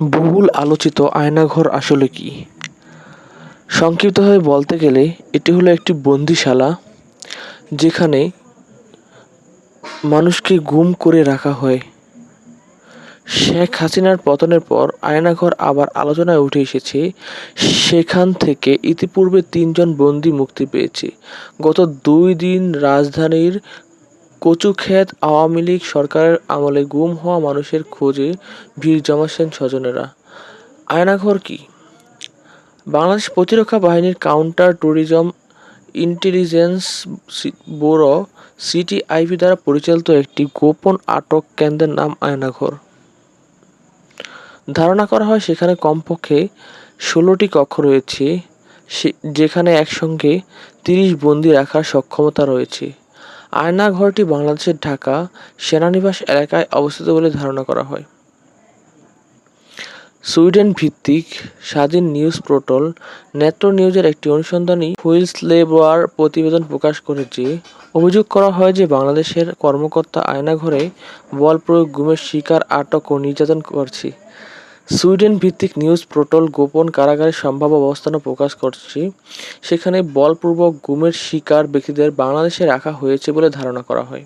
বহুল আলোচিত আয়নাঘর আসলে কি? সংক্ষিপ্তভাবে বলতে গেলে, এটি হলো একটি বন্দিশালা, যেখানে মানুষকে গুম করে রাখা হয়। শেখ হাসিনার পতনের পর আয়নাঘর আবার আলোচনায় উঠে এসেছে। সেখান থেকে ইতিপূর্বে তিনজন বন্দী মুক্তি পেয়েছে। গত দুই দিন রাজধানীর কচুক্ষেত আওয়ামী লীগ সরকারের আমলে গুম হওয়া মানুষের খোঁজে ভিড় জমাচ্ছেন স্বজনেরা। আয়নাঘর কি? বাংলাদেশ প্রতিরক্ষা বাহিনীর counter tourism intelligence bureau CTIB দ্বারা পরিচালিত একটি গোপন আটক কেন্দ্রের নাম আয়নাঘর। ধারণা করা হয় সেখানে কমপক্ষে ষোলোটি কক্ষ রয়েছে যেখানে একসঙ্গে তিরিশ বন্দি রাখার সক্ষমতা রয়েছে। আয়নাঘরটি বাংলাদেশের ঢাকা সেনানিবাস এলাকায় অবস্থিত বলে ধারণা করা হয়। সুইডেন ভিত্তিক স্বাধীন নিউজ পোর্টাল নেত্র নিউজের একটি অনুসন্ধানী হুইলসলেবোয়ার প্রতিবেদন প্রকাশ করে যে অভিযোগ করা হয় যে বাংলাদেশের কর্মকর্তা আয়নাঘরে বল প্রয়োগ, গুমের শিকার, আটক ও নির্যাতন করছে। সুইডেন ভিত্তিক নিউজ পোর্টাল গোপন কারাগারের সম্ভাব্য অবস্থানও প্রকাশ করছে। সেখানে বলপূর্বক গুমের শিকার ব্যক্তিদের বাংলাদেশে রাখা হয়েছে বলে ধারণা করা হয়।